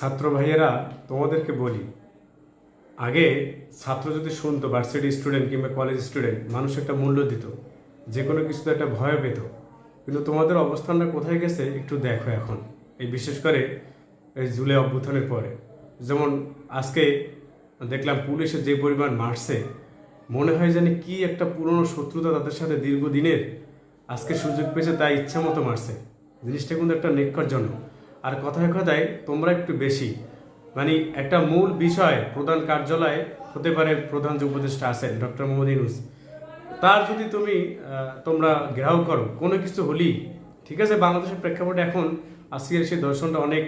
ছাত্র ভাইয়েরা, তোমাদেরকে বলি, আগে ছাত্র যদি শুনতো ভার্সিটি স্টুডেন্ট কিংবা কলেজ স্টুডেন্ট মানুষ একটা মূল্য দিত যে কোনো কিছুতে একটা ভয় পেত। কিন্তু তোমাদের অবস্থানটা কোথায় গেছে, একটু দেখো এখন। এই বিশেষ করে এই জুলাই অভ্যুত্থানের পরে। যেমন আজকে দেখলাম পুলিশে যে পরিমাণ মারছে, মনে হয় জানি কি একটা পুরনো শত্রুতা তাদের সাথে দীর্ঘদিনের আজকে সুযোগ পেয়েছে, তাই ইচ্ছা মতো মারছে। জিনিসটা কিন্তু একটা নিক্ষরজনক আর কথায় কথায় তোমরা একটু বেশি। মানে একটা মূল বিষয় প্রধান কার্যালয়ে হতে পারে প্রধান যে উপদেষ্টা আছেন, ডক্টর মোহাম্মদ ইউনুস। তার যদি তুমি তোমরা ঘেরাও করো, কোনো কিছু হলেই, ঠিক আছে, বাংলাদেশের প্রেক্ষাপটে এখন আজকের সেই দর্শনটা অনেক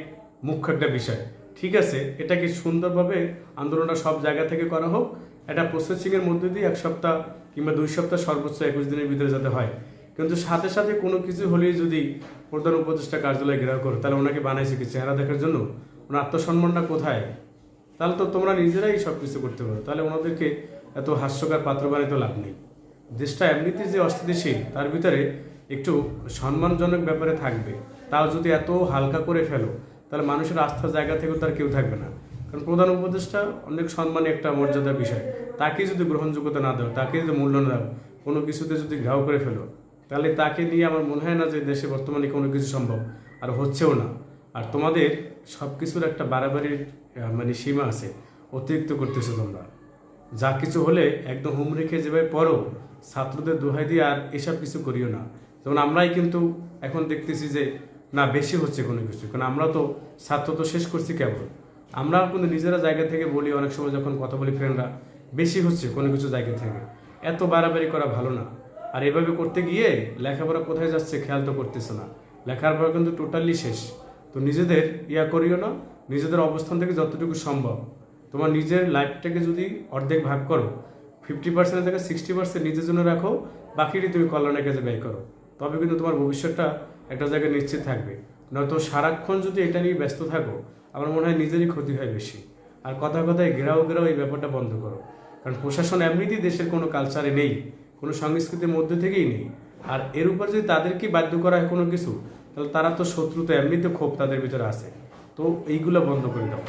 মুখ্য একটা বিষয়। ঠিক আছে, এটাকে সুন্দরভাবে আন্দোলনটা সব জায়গা থেকে করা হোক। এটা প্রসেসিংয়ের মধ্যে দিয়ে এক সপ্তাহ কিংবা দুই সপ্তাহ সর্বোচ্চ একুশ দিনের ভিতরে যাতে হয়। কিন্তু সাথে সাথে কোনো কিছু হলেই যদি প্রধান উপদেষ্টা কার্যালয়ে ঘেরাও করো, তাহলে ওনাকে বানাইছে কি চেহারা দেখার জন্য? ওনার আত্মসম্মানটা কোথায়? তাহলে তো তোমরা নিজেরাই সব কিছু করতে পারো। তাহলে ওনাদেরকে এত হাস্যকর পাত্র বানাইতে লাভ নেই। দেশটা এমনিতে যে অস্থিতিশীল, তার ভিতরে একটু সম্মানজনক ব্যাপারে থাকবে। তাও যদি এত হালকা করে ফেলো, তাহলে মানুষের আস্থার জায়গা থেকেও তার কেউ থাকবে না। কারণ প্রধান উপদেষ্টা অনেক সম্মানী একটা মর্যাদার বিষয়। তাকে যদি গ্রহণযোগ্যতা না দাও তাকে যদি মূল্য না দাও, কোনো কিছুতে যদি ঘাও করে ফেলো তাহলে তাকে নিয়ে আমার মনে হয় না যে দেশে বর্তমানে কোনো কিছু সম্ভব, আর হচ্ছেও না। আর তোমাদের সব কিছুর একটা বাড়াবাড়ির মানে সীমা আছে, অতিরিক্ত করতেছো তোমরা। যা কিছু হলে একদম হুম রেখে যেভাবে পড়ো, ছাত্রদের দোহাই দিয়ে আর এসব কিছু করিও না। যেমন আমরাই কিন্তু এখন দেখতেছি যে, না, বেশি হচ্ছে কোনো কিছু, কারণ আমরা তো ছাত্র তো শেষ করছি কেবল। আমরা কিন্তু নিজেরা জায়গা থেকে বলি, অনেক সময় যখন কথা বলি ফ্রেন্ডরা বেশি হচ্ছে কোনো কিছু জায়গা থেকে। এত বাড়াবাড়ি করা ভালো না। আর এভাবে করতে গিয়ে লেখাপড়া কোথায় যাচ্ছে খেয়াল তো করতেছে না। লেখাপড়া কিন্তু টোটালি শেষ। তো নিজেদের ইয়া করিও না, নিজেদের অবস্থান থেকে যতটুকু সম্ভব। তোমার নিজের লাইফটাকে যদি অর্ধেক ভাগ করো ফিফটি পার্সেন্টের জায়গায় সিক্সটি পার্সেন্ট নিজের জন্য রাখো, বাকিটি তুমি কল্যাণের কাজে ব্যয় করো। তবে কিন্তু তোমার ভবিষ্যৎটা একটা জায়গায় নিশ্চিত থাকবে। নয়তো সারাক্ষণ যদি এটা নিয়ে ব্যস্ত থাকো, আমার মনে হয় নিজেরই ক্ষতি হয় বেশি। আর কথা কথায় ঘেরাও গেরাও এই ব্যাপারটা বন্ধ করো। কারণ প্রশাসন এমনিতেই দেশের কোনো কালচারে নেই। কোনো সংস্কৃতির মধ্যে থেকেই নেই। আর এর উপর যদি তাদেরকে বাধ্য করা হয় কোনো কিছু, তাহলে তারা তো শত্রুতা এমনিতে ক্ষোভ তাদের ভিতরে আছে তো এইগুলো বন্ধ করে দাও।